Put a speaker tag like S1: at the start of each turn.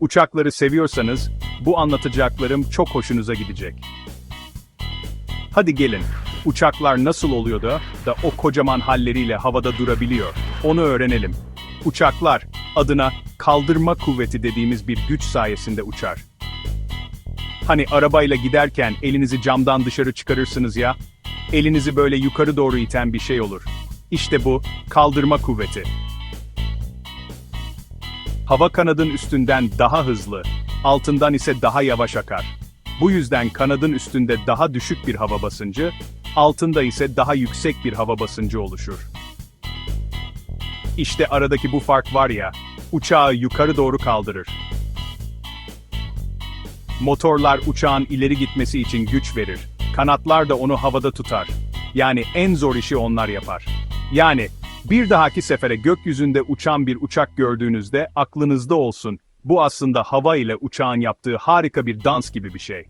S1: Uçakları seviyorsanız, bu anlatacaklarım çok hoşunuza gidecek. Hadi gelin, uçaklar nasıl oluyor da, da o kocaman halleriyle havada durabiliyor, onu öğrenelim. Uçaklar, adına kaldırma kuvveti dediğimiz bir güç sayesinde uçar. Hani arabayla giderken elinizi camdan dışarı çıkarırsınız ya, elinizi böyle yukarı doğru iten bir şey olur. İşte bu, kaldırma kuvveti. Hava kanadın üstünden daha hızlı, altından ise daha yavaş akar. Bu yüzden kanadın üstünde daha düşük bir hava basıncı, altında ise daha yüksek bir hava basıncı oluşur. İşte aradaki bu fark var ya, uçağı yukarı doğru kaldırır. Motorlar uçağın ileri gitmesi için güç verir. Kanatlar da onu havada tutar. Yani en zor işi onlar yapar. Yani bir dahaki sefere gökyüzünde uçan bir uçak gördüğünüzde aklınızda olsun. Bu aslında hava ile uçağın yaptığı harika bir dans gibi bir şey.